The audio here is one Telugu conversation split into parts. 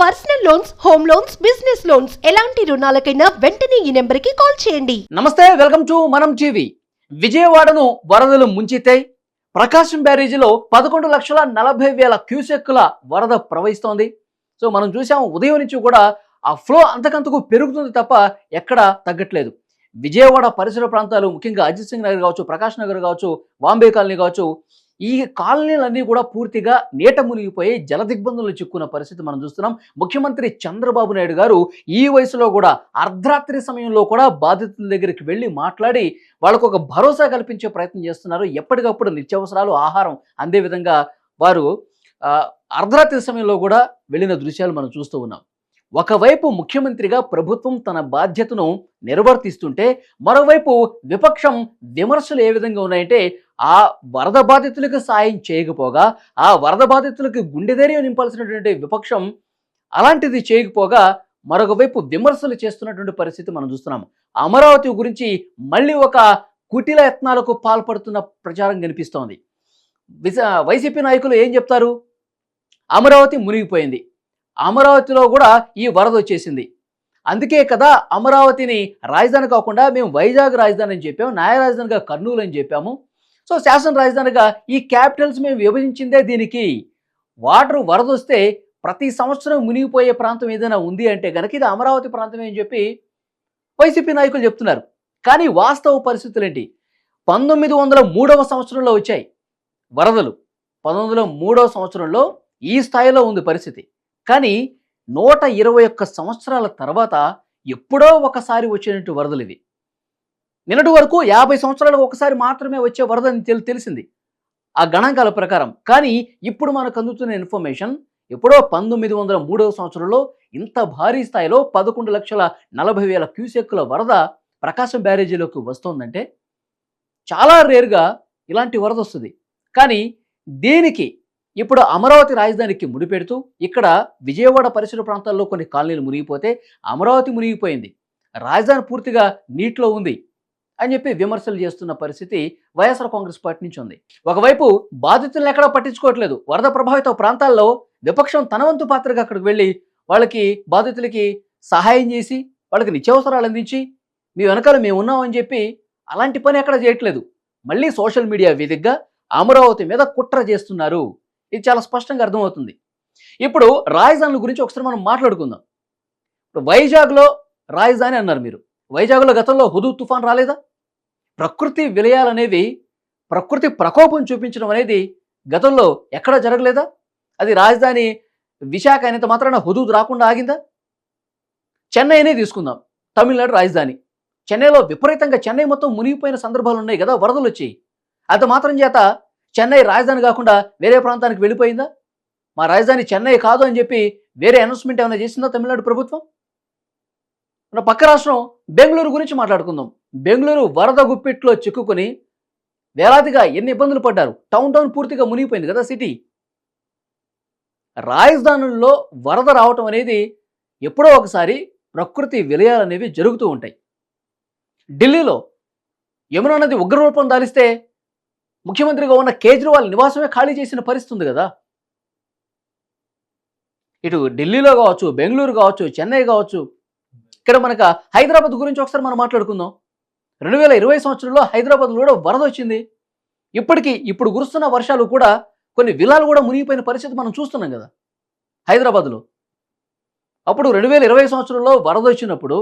Personal loans home loans business loans ఎలాంటి రుణాలకైనా వెంటనే ఈ నెంబర్కి కాల్ చేయండి. నమస్తే వెల్కమ్ టు మనం టీవీ. విజయవాడను వరదలు ముంచితే ప్రకాశం బ్యారేజీలో పదకొండు లక్షల నలభై వేల క్యూసెక్కుల వరద ప్రవహిస్తోంది. సో మనం చూసాం ఉదయం నుంచి కూడా ఆ ఫ్లో అంతకంతకు పెరుగుతుంది తప్ప ఎక్కడ తగ్గట్లేదు. విజయవాడ పరిసర ప్రాంతాలు ముఖ్యంగా అజిత్ సింగ్ నగర్ కావచ్చు ప్రకాష్ నగర్ కావచ్చు బాంబే కాలనీ కావచ్చు ఈ కాలనీలన్నీ కూడా పూర్తిగా నీట మునిగిపోయి జల దిగ్బంధంలో చిక్కున్న పరిస్థితి మనం చూస్తున్నాం. ముఖ్యమంత్రి చంద్రబాబు నాయుడు గారు ఈ వయసులో కూడా అర్ధరాత్రి సమయంలో కూడా బాధితుల దగ్గరికి వెళ్ళి మాట్లాడి వాళ్ళకు ఒక భరోసా కల్పించే ప్రయత్నం చేస్తున్నారు. ఎప్పటికప్పుడు నిత్యావసరాలు ఆహారం అందే విధంగా వారు అర్ధరాత్రి సమయంలో కూడా వెళ్ళిన దృశ్యాలు మనం చూస్తూ ఉన్నాం. ఒకవైపు ముఖ్యమంత్రిగా ప్రభుత్వం తన బాధ్యతను నిర్వర్తిస్తుంటే మరోవైపు విపక్షం విమర్శలు ఏ విధంగా ఉన్నాయంటే ఆ వరద బాధితులకు సాయం చేయకపోగా ఆ వరద బాధితులకు గుండె ధైర్యం నింపాల్సినటువంటి విపక్షం అలాంటిది చేయకపోగా మరొక వైపు విమర్శలు చేస్తున్నటువంటి పరిస్థితి మనం చూస్తున్నాం. అమరావతి గురించి మళ్ళీ ఒక కుటిల యత్నాలకు పాల్పడుతున్న ప్రచారం కనిపిస్తోంది. వైసీపీ నాయకులు ఏం చెప్తారు? అమరావతి మునిగిపోయింది. అమరావతిలో కూడా ఈ వరద వచ్చేసింది. అందుకే కదా అమరావతిని రాజధాని కాకుండా మేము వైజాగ్ రాజధాని అని చెప్పాము న్యాయ రాజధానిగా కర్నూలు అని చెప్పాము. సో శాసన రాజధానిగా ఈ క్యాపిటల్స్ మేము విభజించిందే దీనికి. వాటర్ వరద వస్తే ప్రతి సంవత్సరం మునిగిపోయే ప్రాంతం ఏదైనా ఉంది అంటే కనుక ఇది అమరావతి ప్రాంతమే అని చెప్పి వైసీపీ నాయకులు చెప్తున్నారు. కానీ వాస్తవ పరిస్థితులు ఏంటి? పంతొమ్మిది వందల మూడవ సంవత్సరంలో వచ్చాయి వరదలు. పంతొమ్మిది వందల మూడవ సంవత్సరంలో ఈ స్థాయిలో ఉంది పరిస్థితి. కానీ నూట ఇరవై ఒక్క సంవత్సరాల తర్వాత ఎప్పుడో ఒకసారి వచ్చినట్టు వరదలు ఇవి. నిన్నటి వరకు యాభై సంవత్సరాలకు ఒకసారి మాత్రమే వచ్చే వరద అని తెలి తెలిసింది ఆ గణాంకాల ప్రకారం. కానీ ఇప్పుడు మనకు అందుతున్న ఇన్ఫర్మేషన్ ఎప్పుడో పంతొమ్మిది వందల మూడవ సంవత్సరంలో ఇంత భారీ స్థాయిలో పదకొండు లక్షల నలభై వేల క్యూసెక్కుల వరద ప్రకాశం బ్యారేజీలోకి వస్తోందంటే చాలా రేరుగా ఇలాంటి వరద వస్తుంది. కానీ దీనికి ఇప్పుడు అమరావతి రాజధానికి ముడిపెడుతూ ఇక్కడ విజయవాడ పరిసర ప్రాంతాల్లో కొన్ని కాలనీలు మునిగిపోతే అమరావతి మునిగిపోయింది. రాజధాని పూర్తిగా నీటిలో ఉంది అని చెప్పి విమర్శలు చేస్తున్న పరిస్థితి వైఎస్ఆర్ కాంగ్రెస్ పార్టీ నుంచి ఉంది. ఒకవైపు బాధితులను ఎక్కడా పట్టించుకోవట్లేదు. వరద ప్రభావిత ప్రాంతాల్లో విపక్షం తనవంతు పాత్రగా అక్కడికి వెళ్ళి వాళ్ళకి బాధితులకి సహాయం చేసి వాళ్ళకి నిత్యావసరాలు అందించి మీ వెనకాల మేము ఉన్నామని చెప్పి అలాంటి పని ఎక్కడ చేయట్లేదు. మళ్ళీ సోషల్ మీడియా వేదికగా అమరావతి మీద కుట్ర చేస్తున్నారు. ఇది చాలా స్పష్టంగా అర్థమవుతుంది. ఇప్పుడు రాజధానుల గురించి ఒకసారి మనం మాట్లాడుకుందాం. ఇప్పుడు వైజాగ్లో రాజధాని అన్నారు మీరు. వైజాగ్లో గతంలో హుదూ తుఫాన్ రాలేదా? ప్రకృతి విలయాలనేవి ప్రకృతి ప్రకోపం చూపించడం అనేది గతంలో ఎక్కడ జరగలేదా? అది రాజధాని విశాఖ అయినంత మాత్రాన హుదూద్ రాకుండా ఆగిందా? చెన్నైనే తీసుకుందాం. తమిళనాడు రాజధాని. చెన్నైలో విపరీతంగా చెన్నై మొత్తం మునిగిపోయిన సందర్భాలు ఉన్నాయి కదా వరదలు వచ్చాయి. అంత మాత్రం చేత చెన్నై రాజధాని కాకుండా వేరే ప్రాంతానికి వెళ్ళిపోయిందా? మా రాజధాని చెన్నై కాదు అని చెప్పి వేరే అనౌన్స్మెంట్ ఏమైనా చేసిందా తమిళనాడు ప్రభుత్వం? మన పక్క రాష్ట్రం బెంగళూరు గురించి మాట్లాడుకుందాం. బెంగళూరు వరద గుప్పిట్లో చిక్కుకుని వేలాదిగా ఎన్ని ఇబ్బందులు పడ్డారు? టౌన్ టౌన్ పూర్తిగా మునిగిపోయింది కదా సిటీ. రాజధానుల్లో వరద రావటం అనేది ఎప్పుడో ఒకసారి ప్రకృతి విలయాలు అనేవి జరుగుతూ ఉంటాయి. ఢిల్లీలో యమునా నది ఉగ్రరూపం దాలిస్తే ముఖ్యమంత్రిగా ఉన్న కేజ్రీవాల్ నివాసమే ఖాళీ చేసిన పరిస్థితి ఉంది కదా. ఇటు ఢిల్లీలో కావచ్చు బెంగళూరు కావచ్చు చెన్నై కావచ్చు. ఇక్కడ మనకు హైదరాబాద్ గురించి ఒకసారి మనం మాట్లాడుకుందాం. రెండు వేల ఇరవై సంవత్సరంలో హైదరాబాద్లో కూడా వరద వచ్చింది. ఇప్పటికీ ఇప్పుడు కురుస్తున్న వర్షాలు కూడా కొన్ని విలాలు కూడా మునిగిపోయిన పరిస్థితి మనం చూస్తున్నాం కదా హైదరాబాద్లో. అప్పుడు రెండు వేల ఇరవై సంవత్సరంలో వరద వచ్చినప్పుడు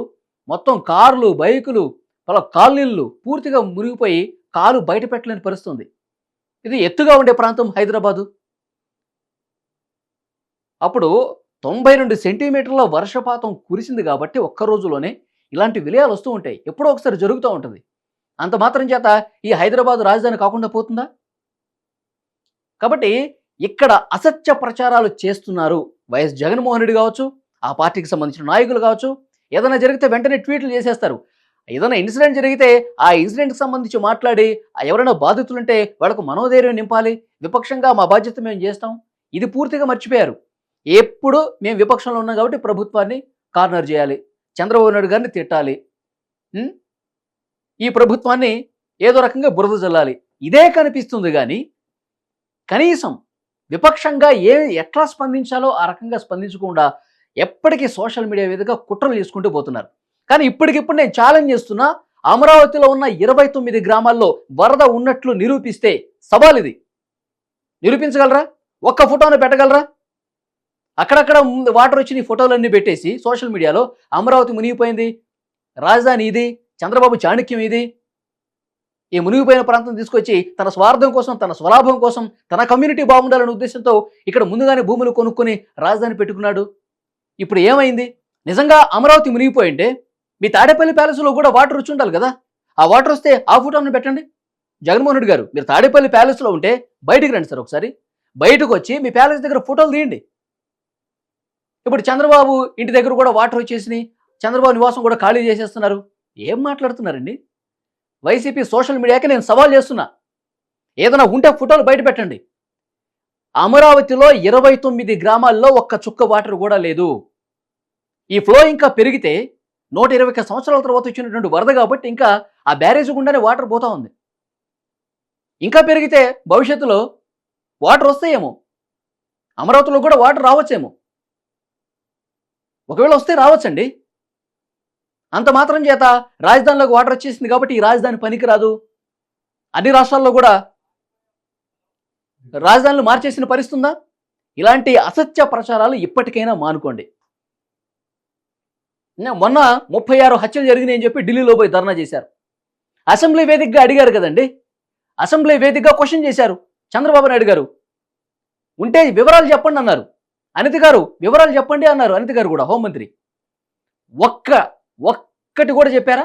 మొత్తం కార్లు బైకులు వాళ్ళ కాలనీళ్ళు పూర్తిగా మునిగిపోయి కాలు బయట పెట్టలేని పరిస్థితుంది. ఇది ఎత్తుగా ఉండే ప్రాంతం హైదరాబాదు. అప్పుడు తొంభై రెండు సెంటీమీటర్ల వర్షపాతం కురిసింది కాబట్టి ఒక్క రోజులోనే ఇలాంటి విలయాలు వస్తూ ఉంటాయి. ఎప్పుడో ఒకసారి జరుగుతూ ఉంటుంది. అంత మాత్రం చేత ఈ హైదరాబాదు రాజధాని కాకుండా పోతుందా? కాబట్టి ఇక్కడ అసత్య ప్రచారాలు చేస్తున్నారు వైఎస్ జగన్మోహన్ రెడ్డి కావచ్చు ఆ పార్టీకి సంబంధించిన నాయకులు కావచ్చు. ఏదైనా జరిగితే వెంటనే ట్వీట్లు చేసేస్తారు. ఏదైనా ఇన్సిడెంట్ జరిగితే ఆ ఇన్సిడెంట్కి సంబంధించి మాట్లాడి ఎవరైనా బాధితులుంటే వాళ్ళకు మనోధైర్యం నింపాలి. విపక్షంగా మా బాధ్యత మేము చేస్తాం. ఇది పూర్తిగా మర్చిపోయారు. ఎప్పుడు మేము విపక్షంలో ఉన్నాం కాబట్టి ప్రభుత్వాన్ని కార్నర్ చేయాలి. చంద్రబాబు నాయుడు గారిని తిట్టాలి. ఈ ప్రభుత్వాన్ని ఏదో రకంగా బురద జల్లాలి. ఇదే కనిపిస్తుంది కానీ కనీసం విపక్షంగా ఏ ఎట్లా స్పందించాలో ఆ రకంగా స్పందించకుండా ఎప్పటికీ సోషల్ మీడియా మీదుగా కుట్రలు చేసుకుంటూ పోతున్నారు. కానీ ఇప్పటికిప్పుడు నేను ఛాలెంజ్ చేస్తున్నా అమరావతిలో ఉన్న ఇరవై తొమ్మిది గ్రామాల్లో వరద ఉన్నట్లు నిరూపిస్తే సవాల్ ఇది. నిరూపించగలరా? ఒక్క ఫోటోను పెట్టగలరా? అక్కడక్కడ వాటర్ వచ్చిన ఈ ఫోటోలన్నీ పెట్టేసి సోషల్ మీడియాలో అమరావతి మునిగిపోయింది రాజధాని ఇది చంద్రబాబు చాణక్యం ఇది. ఈ మునిగిపోయిన ప్రాంతం తీసుకొచ్చి తన స్వార్థం కోసం తన స్వలాభం కోసం తన కమ్యూనిటీ బాగుండాలనే ఉద్దేశంతో ఇక్కడ ముందుగానే భూములు కొనుక్కొని రాజధాని పెట్టుకున్నాడు. ఇప్పుడు ఏమైంది? నిజంగా అమరావతి మునిగిపోయింటే మీ తాడేపల్లి ప్యాలెస్లో కూడా వాటర్ వచ్చి ఉండాలి కదా? ఆ వాటర్ వస్తే ఆ ఫోటోను పెట్టండి. జగన్మోహన్ రెడ్డి గారు మీరు తాడేపల్లి ప్యాలెస్లో ఉంటే బయటికి రండి సార్ ఒకసారి. బయటకు వచ్చి మీ ప్యాలెస్ దగ్గర ఫోటోలు తీయండి. ఇప్పుడు చంద్రబాబు ఇంటి దగ్గర కూడా వాటర్ వచ్చేసినాయి. చంద్రబాబు నివాసం కూడా ఖాళీ చేసేస్తున్నారు. ఏం మాట్లాడుతున్నారండి? వైసీపీ సోషల్ మీడియాకి నేను సవాల్ చేస్తున్నా. ఏదైనా ఉంటే ఫోటోలు బయట పెట్టండి. అమరావతిలో ఇరవై తొమ్మిది గ్రామాల్లో ఒక్క చుక్క వాటర్ కూడా లేదు. ఈ ఫ్లో ఇంకా పెరిగితే నూట ఇరవై సంవత్సరాల తర్వాత వచ్చినటువంటి వరద కాబట్టి ఇంకా ఆ బ్యారేజ్ గుండానే వాటర్ పోతా ఉంది. ఇంకా పెరిగితే భవిష్యత్తులో వాటర్ వస్తాయేమో. అమరావతిలో కూడా వాటర్ రావచ్చేమో. ఒకవేళ వస్తే రావచ్చండి. అంత మాత్రం చేత రాజధానిలోకి వాటర్ వచ్చేసింది కాబట్టి ఈ రాజధాని పనికిరాదు. అన్ని రాష్ట్రాల్లో కూడా రాజధానులు మార్చేసిన పరిస్థితుందా? ఇలాంటి అసత్య ప్రచారాలు ఇప్పటికైనా మానుకోండి. మొన్న ముప్పై ఆరు హత్యలు జరిగినాయని చెప్పి ఢిల్లీలో పోయి ధర్నా చేశారు. అసెంబ్లీ వేదికగా అడిగారు కదండి. అసెంబ్లీ వేదికగా క్వశ్చన్ చేశారు చంద్రబాబు నాయుడు గారు. ఉంటే వివరాలు చెప్పండి అన్నారు. అనిత గారు వివరాలు చెప్పండి అన్నారు అనిత గారు కూడా హోంమంత్రి. ఒక్క ఒక్కటి కూడా చెప్పారా?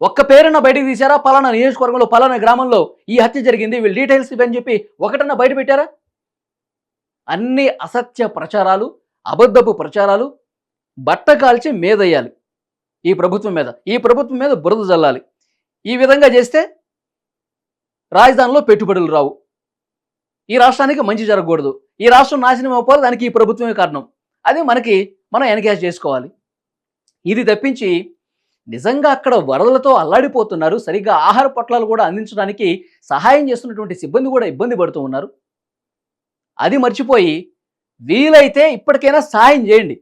ఒక్క పేరున బయటకు తీశారా? పలానా నియోజకవర్గంలో పలానా గ్రామంలో ఈ హత్య జరిగింది వీళ్ళు డీటెయిల్స్ ఇవ్వని చెప్పి ఒకటన్నా బయట పెట్టారా? అన్ని అసత్య ప్రచారాలు అబద్ధపు ప్రచారాలు బట్ట కాల్చి మీదయ్యాలి ఈ ప్రభుత్వం మీద. ఈ ప్రభుత్వం మీద బురద జల్లాలి. ఈ విధంగా చేస్తే రాజధానిలో పెట్టుబడులు రావు. ఈ రాష్ట్రానికి మంచి జరగకూడదు. ఈ రాష్ట్రం నాశనం అయిపోవాలి దానికి ఈ ప్రభుత్వమే కారణం. అది మనకి మనం ఎన్కేజ్ చేసుకోవాలి. ఇది తప్పించి నిజంగా అక్కడ వరదలతో అల్లాడిపోతున్నారు. సరిగ్గా ఆహార పొట్లాలు కూడా అందించడానికి సహాయం చేస్తున్నటువంటి సిబ్బంది కూడా ఇబ్బంది పడుతూ ఉన్నారు. అది మర్చిపోయి వీలైతే ఇప్పటికైనా సహాయం చేయండి.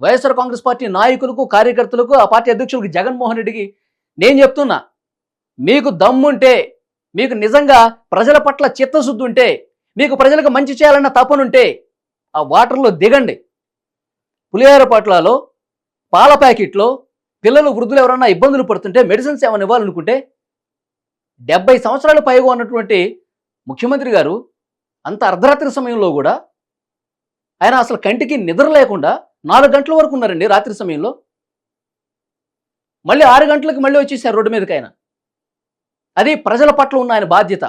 వైఎస్ఆర్ కాంగ్రెస్ పార్టీ నాయకులకు కార్యకర్తలకు ఆ పార్టీ అధ్యక్షులకు జగన్మోహన్ రెడ్డికి నేను చెప్తున్నా మీకు దమ్ముంటే మీకు నిజంగా ప్రజల పట్ల చిత్తశుద్ధి ఉంటే మీకు ప్రజలకు మంచి చేయాలన్న తపనుంటే ఆ వాటర్లో దిగండి. పులిహార పట్లలో పాల ప్యాకెట్లో పిల్లలు వృద్ధులు ఎవరన్నా ఇబ్బందులు పడుతుంటే మెడిసిన్స్ ఏమైనా ఇవ్వాలనుకుంటే డెబ్బై సంవత్సరాలు పైగా ఉన్నటువంటి ముఖ్యమంత్రి గారు అంత అర్ధరాత్రి సమయంలో కూడా ఆయన అసలు కంటికి నిద్ర లేకుండా నాలుగు గంటల వరకు ఉన్నారండి రాత్రి సమయంలో. మళ్ళీ ఆరు గంటలకు మళ్ళీ వచ్చేసారు రోడ్డు మీదకి ఆయన అది ప్రజల పట్ల ఉన్న ఆయన బాధ్యత.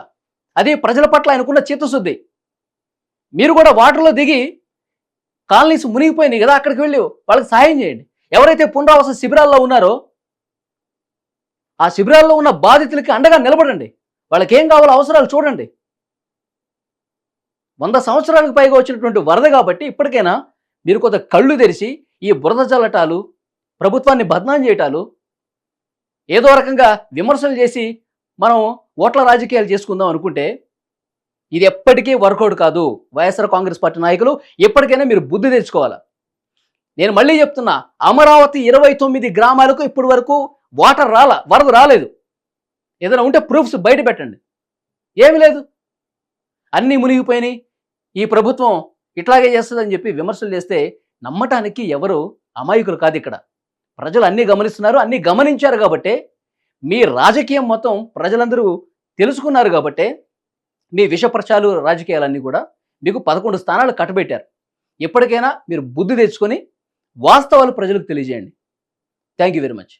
అది ప్రజల పట్ల ఆయనకున్న చిత్తశుద్ధి. మీరు కూడా వాటర్లో దిగి కాలనీస్ మునిగిపోయినాయి కదా అక్కడికి వెళ్ళి వాళ్ళకి సహాయం చేయండి. ఎవరైతే పునరావాస శిబిరాల్లో ఉన్నారో ఆ శిబిరాల్లో ఉన్న బాధితులకి అండగా నిలబడండి. వాళ్ళకి ఏం కావాలో అవసరాలు చూడండి. వంద సంవత్సరాలకు పైగా వచ్చినటువంటి వరద కాబట్టి ఇప్పటికైనా మీరు కొంత కళ్ళు తెరిచి ఈ బురద జల్లటాలు ప్రభుత్వాన్ని బద్నాం చేయటాలు ఏదో రకంగా విమర్శలు చేసి మనం ఓట్ల రాజకీయాలు చేసుకుందాం అనుకుంటే ఇది ఎప్పటికీ వర్కౌట్ కాదు. వైఎస్ఆర్ కాంగ్రెస్ పార్టీ నాయకులు ఎప్పటికైనా మీరు బుద్ధి తెచ్చుకోవాలి? నేను మళ్ళీ చెప్తున్నా అమరావతి ఇరవై తొమ్మిది గ్రామాలకు ఇప్పటి వరకు వాటర్ రాల వరద రాలేదు. ఏదైనా ఉంటే ప్రూఫ్స్ బయట పెట్టండి. ఏమి లేదు. అన్నీ మునిగిపోయినాయి. ఈ ప్రభుత్వం ఇట్లాగే చేస్తుందని చెప్పి విమర్శలు చేస్తే నమ్మటానికి ఎవరు అమాయకులు కాదు ఇక్కడ. ప్రజలు అన్నీ గమనిస్తున్నారు అన్నీ గమనించారు కాబట్టే మీ రాజకీయం మొత్తం ప్రజలందరూ తెలుసుకున్నారు కాబట్టే మీ విషప్రచాలు రాజకీయాలన్నీ కూడా మీకు పదకొండు స్థానాలు కట్టబెట్టారు. ఎప్పటికైనా మీరు బుద్ధి తెచ్చుకొని వాస్తవాలు ప్రజలకు తెలియజేయండి. Thank you very much